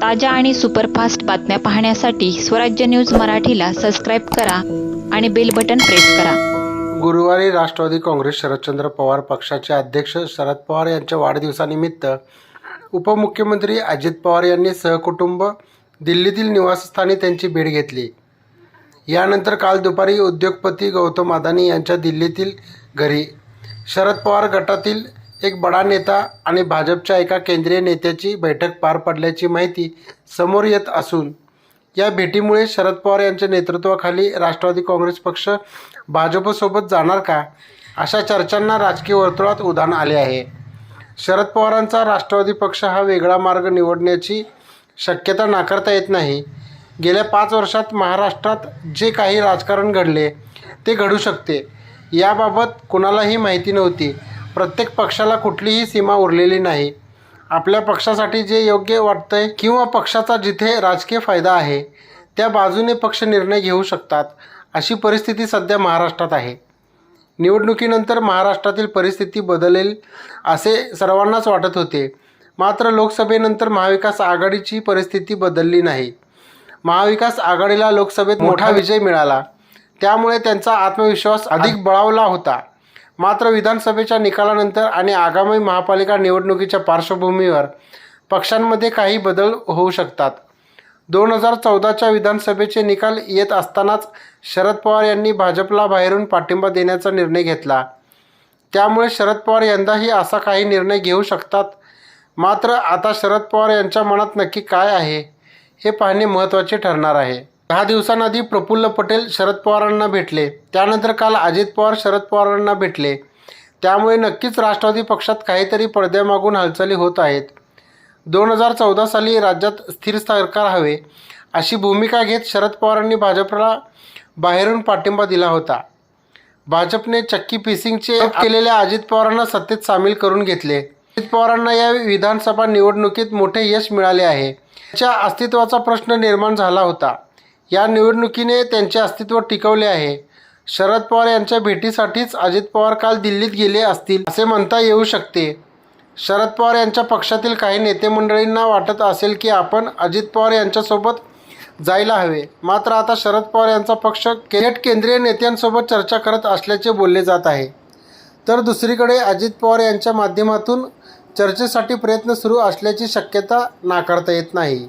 ताज्या आणि सुपरफास्ट बातम्या पाहण्यासाठी स्वराज्य न्यूज मराठीला सबस्क्राईब करा आणि बेल बटन प्रेस करा. गुरुवारी राष्ट्रवादी काँग्रेस शरदचंद्र पवार पक्षाचे अध्यक्ष शरद पवार यांच्या वाढदिवसानिमित्त उपमुख्यमंत्री अजित पवार यांनी सहकुटुंब दिल्लीतील निवासस्थानी त्यांची भेट घेतली. यानंतर काल दुपारी उद्योगपती गौतम अदानी यांच्या दिल्लीतील घरी शरद पवार गटातील एक बडा नेता आणि भाजपच्या एका केंद्रीय नेत्याची बैठक पार पडल्याची माहिती समोर येत असून या भेटीमुळे शरद पवार यांच्या नेतृत्वाखाली राष्ट्रवादी काँग्रेस पक्ष भाजपसोबत जाणार का? अशा चर्चांना राजकीय वर्तुळात उधाण आले आहे. शरद पवारांचा राष्ट्रवादी पक्ष हा वेगळा मार्ग निवडण्याची शक्यता नाकारता येत नाही. गेल्या पाच वर्षात महाराष्ट्रात जे काही राजकारण घडले ते घडू शकते. याबाबत कुणालाही माहिती नव्हती. प्रत्येक पक्षाला कुठलीही सीमा उरलेली नाही. आपल्या पक्षासाठी जे योग्य वाटतंय किंवा पक्षाचा जिथे राजकीय फायदा आहे त्या बाजूने पक्ष निर्णय घेऊ शकतात अशी परिस्थिती सध्या महाराष्ट्रात आहे. निवडणुकीनंतर महाराष्ट्रातील परिस्थिती बदलेल असे सर्वांनाच वाटत होते. मात्र लोकसभेनंतर महाविकास आघाडीची परिस्थिती बदलली नाही. महाविकास आघाडीला लोकसभेत मोठा विजय मिळाला. त्यामुळे त्यांचा आत्मविश्वास अधिक बळावला होता. मात्र विधानसभेच्या निकालानंतर आणि आगामी महापालिका निवडणुकीच्या पार्श्वभूमीवर पक्षांमध्ये काही बदल होऊ शकतात. दोन हजार चौदाच्या विधानसभेचे निकाल येत असतानाच शरद पवार यांनी भाजपला बाहेरून पाठिंबा देण्याचा निर्णय घेतला. त्यामुळे शरद पवार यंदाही असा काही निर्णय घेऊ शकतात. मात्र आता शरद पवार यांच्या मनात नक्की काय आहे हे पाहणे महत्त्वाचे ठरणार आहे. दहा दिवसांआधी प्रफुल्ल पटेल शरद पवारांना भेटले. त्यानंतर काल अजित पवार शरद पवारांना भेटले. त्यामुळे नक्कीच राष्ट्रवादी पक्षात काहीतरी पडद्यामागून हालचाली होत आहेत. दोन हजार चौदा साली राज्यात स्थिर सरकार हवे अशी भूमिका घेत शरद पवारांनी भाजपला बाहेरून पाठिंबा दिला होता. भाजपने चक्की पिसिंगचे केलेल्या अजित पवारांना सत्तेत सामील करून घेतले. अजित पवारांना या विधानसभा निवडणुकीत मोठे यश मिळाले आहे. त्याच्या अस्तित्वाचा प्रश्न निर्माण झाला होता. या निवडणुकीने त्यांचे अस्तित्व टिकवले आहे. शरद पवार यांच्या भेटीसाठीच अजित पवार काल दिल्लीत गेले असतील असे म्हणता येऊ शकते. शरद पवार यांच्या पक्षातील काही नेते मंडळींना वाटत असेल की आपण अजित पवार यांच्यासोबत जायला हवे. मात्र आता शरद पवार यांचा पक्ष थेट केंद्रीय नेत्यांसोबत चर्चा करत असल्याचे बोलले जात आहे. तर दुसरीकडे अजित पवार यांच्या माध्यमातून चर्चेसाठी प्रयत्न सुरू असल्याची शक्यता नाकारता येत नाही.